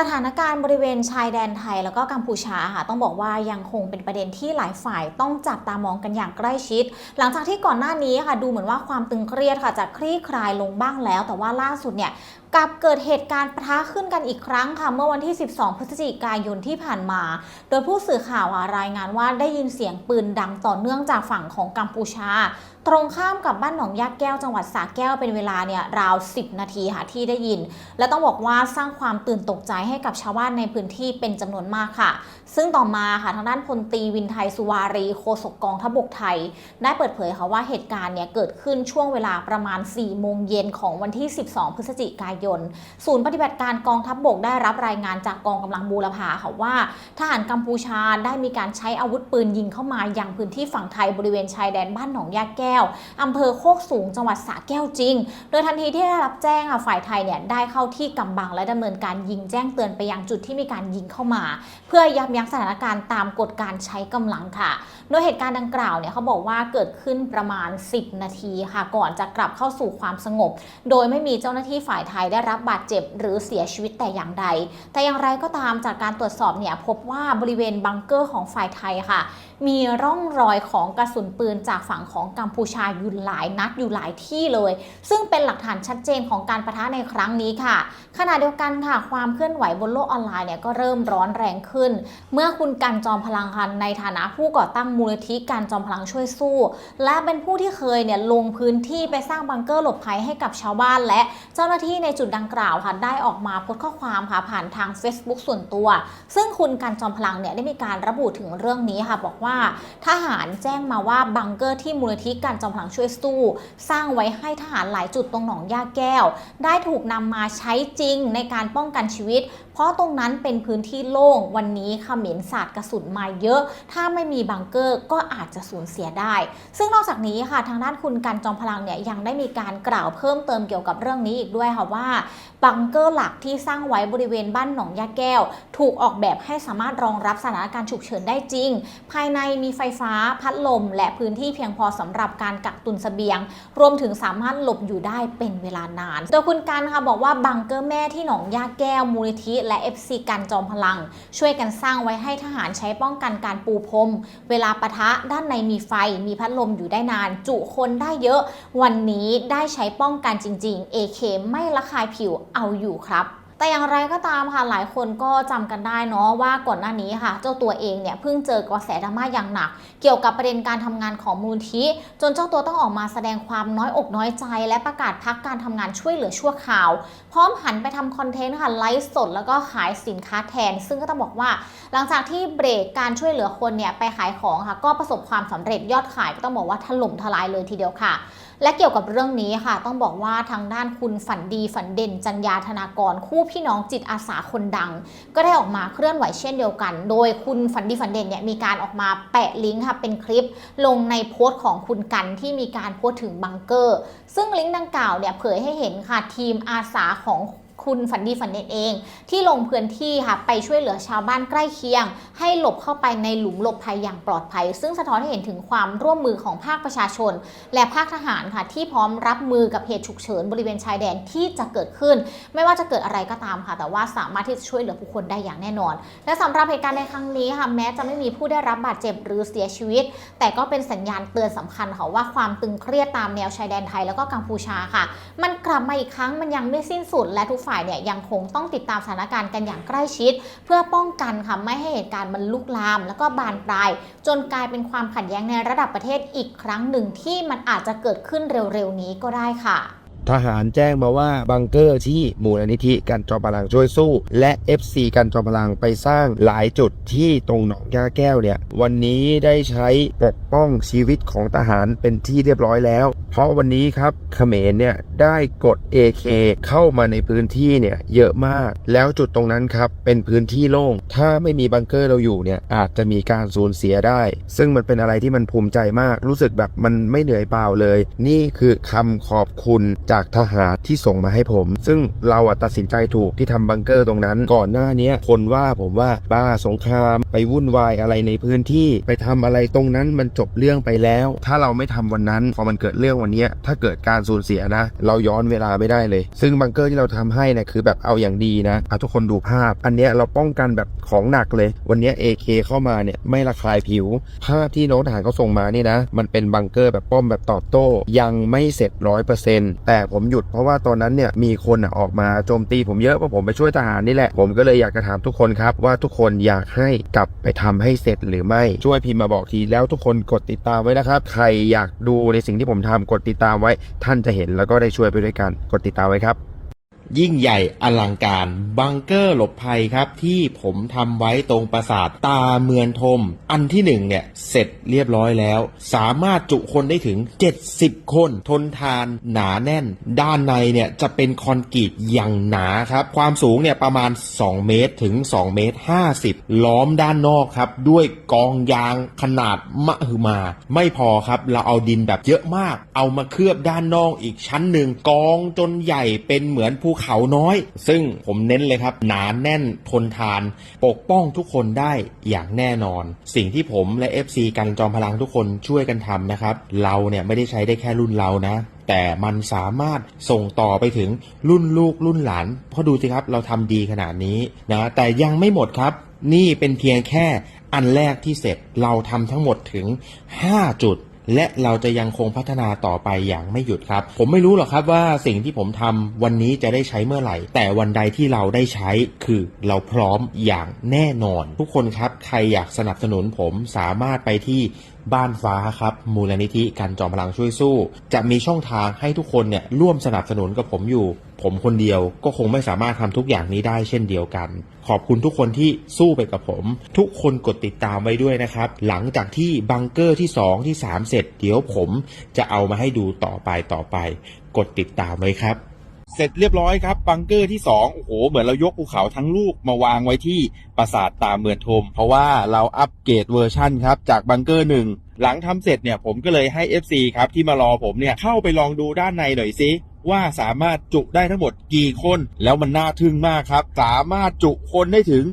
สถานการณ์บริเวณชายแดนไทยแล้วก็กัมพูชาค่ะต้องบอกว่ายังคงเป็นประเด็นที่หลายฝ่ายต้องจับตามองกันอย่างใกล้ชิด หลังจากที่ก่อนหน้านี้ค่ะดูเหมือนว่าความตึงเครียดค่ะจะคลี่คลายลงบ้างแล้ว แต่ว่าล่าสุดเนี่ยกลับเกิดเหตุการณ์ปะทะขึ้นกันอีกครั้งค่ะ เมื่อวันที่ 12 พฤศจิกายนที่ผ่านมา โดยผู้สื่อข่าวรายงานว่าได้ยินเสียงปืนดังต่อเนื่องจากฝั่งของกัมพูชา ตรงข้ามกับบ้านหนองยาแก้วจังหวัดสระแก้วเป็นเวลาเนี่ยราว 10 นาทีค่ะที่ได้ยิน และต้องบอกว่าสร้างความตื่นตกใจให้กับชาวบ้านในพื้นที่เป็นจำนวนมากค่ะ ซึ่งต่อมาค่ะทางด้านพลตีวินไทยสุวารีโฆษกกองทัพบกไทย ได้เปิดเผยค่ะว่าเหตุการณ์เนี่ยเกิดขึ้นช่วงเวลาประมาณ 4 โมงเย็นของวันที่ 12 พฤศจิกายน ศูนย์ปฏิบัติการกองทัพบกได้รับรายงานจากกองกำลังบูรพาค่ะว่าทหารกัมพูชาได้มีการใช้อาวุธปืนยิงเข้ามายังพื้นที่ฝั่งไทยบริเวณชายแดนบ้านหนองยาแก้วอำเภอโคกสูงจังหวัดสระแก้วจริง โดยทันทีที่ได้รับแจ้งฝ่ายไทยเนี่ยได้เข้าที่กำบังและดำเนินการยิงแจ้งเตือนไปยังจุดที่มีการยิงเข้ามา เพื่อยับยั้งสถานการณ์ตามกฎการใช้กำลังค่ะ โดยเหตุการณ์ดังกล่าวเนี่ยเขาบอกว่าเกิดขึ้นประมาณ 10 นาทีค่ะก่อนจะกลับเข้าสู่ความสงบ โดยไม่มีเจ้าหน้าที่ฝ่ายไทยได้รับบาดเจ็บหรือเสียชีวิตแต่อย่างใด แต่อย่างไรก็ตามจากการตรวจสอบเนี่ยพบว่าบริเวณบังเกอร์ของฝ่ายไทยค่ะ มีร่องรอยของกระสุนปืนจากฝั่งของกัมพูชาอยู่หลายนัดอยู่หลายที่เลย ซึ่งเป็นหลักฐานชัดเจนของการประทะในครั้งนี้ค่ะ ขณะเดียวกันค่ะ ความเคลื่อนไหวบนโลกออนไลน์เนี่ยก็เริ่มร้อนแรงขึ้น เมื่อคุณกันจอมพลังคันในฐานะผู้ก่อตั้งมูลนิธิการจอมพลังช่วยสู้ และเป็นผู้ที่เคยเนี่ยลงพื้นที่ไปสร้างบังเกอร์หลบภัยให้กับชาวบ้าน และเจ้าหน้าที่ในจุดดังกล่าวค่ะได้ออกมาโพสต์ข้อความค่ะผ่านทาง Facebook ส่วนตัว ซึ่งคุณกันจอมพลังเนี่ยได้มีการระบุถึงเรื่องนี้ค่ะบอกว่าทหารแจ้งมาว่าบังเกอร์ที่มูลนิธิการจอมพลังช่วยสู้ สร้างไว้ให้ทหารหลายจุดตรงหนองย่าแก้ว ได้ถูกนำมาใช้จริงในการป้องกันชีวิต เพราะตรงนั้นเป็นพื้นที่โล่งวันนี้ขมรศาสตร์กระสุนมาเยอะ ถ้าไม่มีบังเกอร์ก็อาจจะสูญเสียได้ ซึ่งนอกจากนี้ค่ะทางด้านคุณกันจอมพลังเนี่ยยังได้มีการกล่าวเพิ่มเติมเกี่ยวกับเรื่องนี้อีกด้วยค่ะว่าบังเกอร์หลักที่สร้างไว้บริเวณบ้านหนองยาแก้ว ถูกออกแบบให้สามารถรองรับสถานการณ์ฉุกเฉินได้จริง ภายในมีไฟฟ้าพัดลม และพื้นที่เพียงพอสำหรับการกักตุนเสบียง รวมถึงสามารถหลบอยู่ได้เป็นเวลานานโดยคุณกันค่ะบอกว่าบังเกอร์แม่ที่หนองยาแก้วมูลนิธิและ FC กันจอมพลัง ช่วยกันสร้างไว้ให้ทหารใช้ป้องกันการปูพรม เวลาปะทะด้านในมีไฟ มีพัดลมอยู่ได้นาน จุคนได้เยอะ วันนี้ได้ใช้ป้องกันจริง ๆ AK ไม่ละคายผิวเอาอยู่ครับ แต่อย่างไรก็ตามค่ะหลายคนก็จำกันได้เนาะว่าก่อนหน้านี้ค่ะ เจ้าตัวเองเนี่ยเพิ่งเจอกระแสดราม่าอย่างหนัก เกี่ยวกับประเด็นการทำงานของมูลทีจนเจ้าตัวต้องออกมาแสดงความน้อยอกน้อยใจ และประกาศพักการทำงานช่วยเหลือชั่วคราว พร้อมหันไปทำคอนเทนต์ค่ะไลฟ์สดแล้วก็ขายสินค้าแทน ซึ่งก็ต้องบอกว่า หลังจากที่เบรกการช่วยเหลือคนเนี่ยไปขายของค่ะ ก็ประสบความสำเร็จยอดขายก็ต้องบอกว่าถล่มทลายเลยทีเดียวค่ะ และเกี่ยวกับเรื่องนี้ค่ะ ต้องบอกว่าทางด้านคุณฝันดีฝันเด่น จัญญาธนากร คู่พี่น้องจิตอาสาคนดัง ก็ได้ออกมาเคลื่อนไหวเช่นเดียวกัน โดยคุณฝันดีฝันเด่นเนี่ยมีการออกมาแปะลิงก์ค่ะเป็นคลิปลงในโพสต์ของคุณกันที่มีการโพสต์ถึงบังเกอร์ ซึ่งลิงก์ดังกล่าวเนี่ยเผยให้เห็นค่ะทีมอาสาของ คุณฝันดีฝันเด่นเอง ที่ลงพื้นที่ค่ะไปช่วยเหลือชาวบ้านใกล้เคียง ให้หลบเข้าไปในหลุมหลบภัยอย่างปลอดภัย ซึ่งสะท้อนให้เห็นถึงความร่วมมือของภาคประชาชน และภาคทหารค่ะที่พร้อมรับมือกับเหตุฉุกเฉินบริเวณชายแดนที่จะเกิดขึ้น ไม่ว่าจะเกิดอะไรก็ตามค่ะ แต่ว่าสามารถที่จะช่วยเหลือผู้คนได้อย่างแน่นอน และสำหรับเหตุการณ์ในครั้งนี้ค่ะแม้จะไม่มีผู้ได้รับบาดเจ็บหรือเสียชีวิต แต่ก็เป็นสัญญาณเตือนสำคัญค่ะว่าความตึงเครียดตามแนวชายแดนไทยแล้วก็กัมพูชาค่ะ มันกลับมาอีกครั้งมันยังไม่สิ้นสุดและทุกฝ่ายเนี่ยยังคงต้องติดตามสถานการณ์กันอย่างใกล้ชิด เพื่อป้องกันค่ะไม่ให้เหตุการณ์มันลุกลาม แล้วก็บานปลาย จนกลายเป็นความขัดแย้งในระดับประเทศอีกครั้งหนึ่งที่มันอาจจะเกิดขึ้นเร็วๆนี้ก็ได้ค่ะ ทหารแจ้งมาว่าบังเกอร์ที่มูลนิธิกันจอมพลังช่วยสู้ และ FC กันจอมพลังไปสร้างหลายจุดที่ตรงหนองยาแก้วเนี่ย วันนี้ได้ใช้ปกป้องชีวิตของทหารเป็นที่เรียบร้อยแล้ว เพราะวันนี้ครับเขมรเนี่ยได้กด AK เข้ามาในพื้นที่เนี่ยเยอะมาก แล้วจุดตรงนั้นครับเป็นพื้นที่โล่ง ถ้าไม่มีบังเกอร์เราอยู่เนี่ยอาจจะมีการสูญเสียได้ ซึ่งมันเป็นอะไรที่มันภูมิใจมาก รู้สึกแบบมันไม่เหนื่อยเปล่าเลย นี่คือคำขอบคุณจากจากทหารที่ส่งมาให้ผม ซึ่งเราอะตัดสินใจถูกที่ทำบังเกอร์ตรงนั้น ก่อนหน้านี้คนว่าผมว่าบ้าสงครามไปวุ่นวายอะไรในพื้นที่ไปทำอะไรตรงนั้นมันจบเรื่องไปแล้ว ถ้าเราไม่ทำวันนั้นพอมันเกิดเรื่องวันนี้ถ้าเกิดการสูญเสียนะ เราย้อนเวลาไม่ได้เลย ซึ่งบังเกอร์ที่เราทำให้เนี่ยคือแบบเอาอย่างดีนะอะทุกคนดูภาพ อันนี้เราป้องกันแบบของหนักเลย วันนี้ AK เข้ามาเนี่ยไม่ระคายผิว ภาพที่น้องทหารเขาส่งมานี่นะ มันเป็นบังเกอร์แบบป้อมแบบตอบโต้ ยังไม่เสร็จร้อยเปอร์เซ็นต์แต่ผมหยุดเพราะว่าตอนนั้นเนี่ยมีคนออกมาโจมตีผมเยอะเพราะผมไปช่วยทหารนี่แหละ ผมก็เลยอยากจะถามทุกคนครับว่าทุกคนอยากให้กลับไปทำให้เสร็จหรือไม่ช่วยพิมพ์มาบอกทีแล้วทุกคนกดติดตามไว้นะครับ ใครอยากดูในสิ่งที่ผมทำกดติดตามไว้ ท่านจะเห็นแล้วก็ได้ช่วยไปด้วยกัน กดติดตามไว้ครับ ยิ่งใหญ่อลังการบังเกอร์หลบภัยครับ ที่ผมทำไว้ตรงปราสาทตาเมือนทม อันที่หนึ่งเนี่ย เสร็จเรียบร้อยแล้ว สามารถจุคนได้ถึง 70 คน ทนทานหนาแน่น ด้านในเนี่ยจะเป็นคอนกรีตอย่างหนาครับ ความสูงเนี่ยประมาณ 2 เมตรถึง 2 เมตร 50 ล้อมด้านนอกครับ ด้วยกองยางขนาดมหึมา ไม่พอครับ เราเอาดินแบบเยอะมาก เอามาเคลือบด้านนอกอีกชั้นหนึ่งกองจนใหญ่เป็นเหมือนภูเขาน้อย ซึ่งผมเน้นเลยครับ หนาแน่นทนทาน ปกป้องทุกคนได้อย่างแน่นอน สิ่งที่ผมและ FC กันจอมพลังทุกคนช่วยกันทำนะครับ เราเนี่ยไม่ได้ใช้ได้แค่รุ่นเรานะแต่มันสามารถส่งต่อไปถึงรุ่นลูกรุ่นหลานเพราะดูสิครับเราทำดีขนาดนี้นะแต่ยังไม่หมดครับ นี่เป็นเพียงแค่อันแรกที่เสร็จเราทำทั้งหมดถึง 5 จุด และเราจะยังคงพัฒนาต่อไปอย่างไม่หยุดครับ ผมไม่รู้หรอกครับว่าสิ่งที่ผมทำวันนี้จะได้ใช้เมื่อไหร่ แต่วันใดที่เราได้ใช้คือเราพร้อมอย่างแน่นอน ทุกคนครับใครอยากสนับสนุนผมสามารถไปที่ บ้านฟ้าครับมูลนิธิกันจอมพลังช่วยสู้ จะมีช่องทางให้ทุกคนเนี่ยร่วมสนับสนุนกับผมอยู่ ผมคนเดียวก็คงไม่สามารถทำทุกอย่างนี้ได้เช่นเดียวกัน ขอบคุณทุกคนที่สู้ไปกับผม ทุกคนกดติดตามไว้ด้วยนะครับ หลังจากที่บังเกอร์ที่ 2 ที่ 3 เสร็จ เดี๋ยวผมจะเอามาให้ดูต่อไปต่อไป กดติดตามไว้ครับ เสร็จเรียบร้อยครับบังเกอร์ที่สองโอ้โหเหมือนเรายกภูเขาทั้งลูกมาวางไว้ที่ปราสาทตาเมือนทม เพราะว่าเราอัปเกรดเวอร์ชั่นครับจากบังเกอร์หนึ่งหลังทำเสร็จเนี่ยผมก็เลยให้ FC ครับที่มารอผมเนี่ยเข้าไปลองดูด้านในหน่อยซิว่าสามารถจุได้ทั้งหมดกี่คน แล้วมันน่าทึ่งมากครับ สามารถจุคนได้ถึง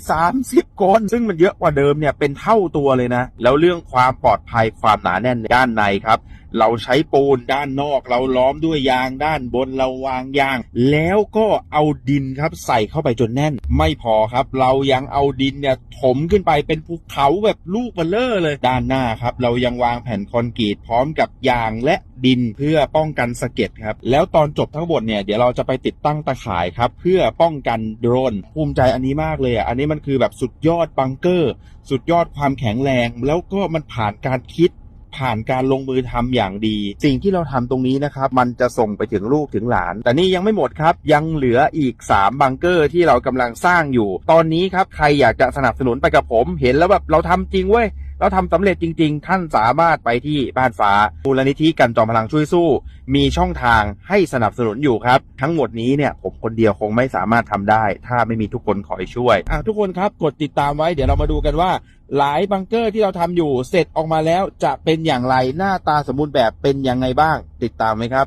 130 คน ซึ่งมันเยอะกว่าเดิมเนี่ยเป็นเท่าตัวเลยนะ แล้วเรื่องความปลอดภัยความหนาแน่นด้านในครับ เราใช้ปูนด้านนอก เราล้อมด้วยยางด้านบนเราวางยาง แล้วก็เอาดินครับใส่เข้าไปจนแน่น ไม่พอครับ เรายังเอาดินเนี่ยถมขึ้นไปเป็นภูเขาแบบลูกเบลเลอร์เลย ด้านหน้าครับ เรายังวางแผ่นคอนกรีตพร้อมกับยางและดินเพื่อป้องกันสะเก็ดครับ แล้วตอนจบทั้งหมดเนี่ยเดี๋ยวเราจะไปติดตั้งตะข่ายครับ เพื่อป้องกันโดรนภูมิใจอันนี้มากเลยอะอันนี้มันคือแบบสุดยอดบังเกอร์ สุดยอดความแข็งแรง แล้วก็มันผ่านการคิด ผ่านการลงมือทำอย่างดี สิ่งที่เราทำตรงนี้นะครับ มันจะส่งไปถึงลูกถึงหลาน แต่นี่ยังไม่หมดครับ ยังเหลืออีก 3 บังเกอร์ที่เรากำลังสร้างอยู่ ตอนนี้ครับ ใครอยากจะสนับสนุนไปกับผม เห็นแล้วแบบเราทำจริงเว้ย เราทำสำเร็จจริง ๆ ท่านสามารถไปที่บ้านฟ้ามูลนิธิกันจอมพลังช่วยสู้ มีช่องทางให้สนับสนุนอยู่ครับ ทั้งหมดนี้เนี่ยผมคนเดียวคงไม่สามารถทำได้ ถ้าไม่มีทุกคนคอยช่วยอะทุกคนครับกดติดตามไว้เดี๋ยวเรามาดูกันว่า หลายบังเกอร์ที่เราทำอยู่เสร็จออกมาแล้วจะเป็นอย่างไรหน้าตาสมบูรณ์แบบเป็นยังไงบ้าง ติดตามไหมครับ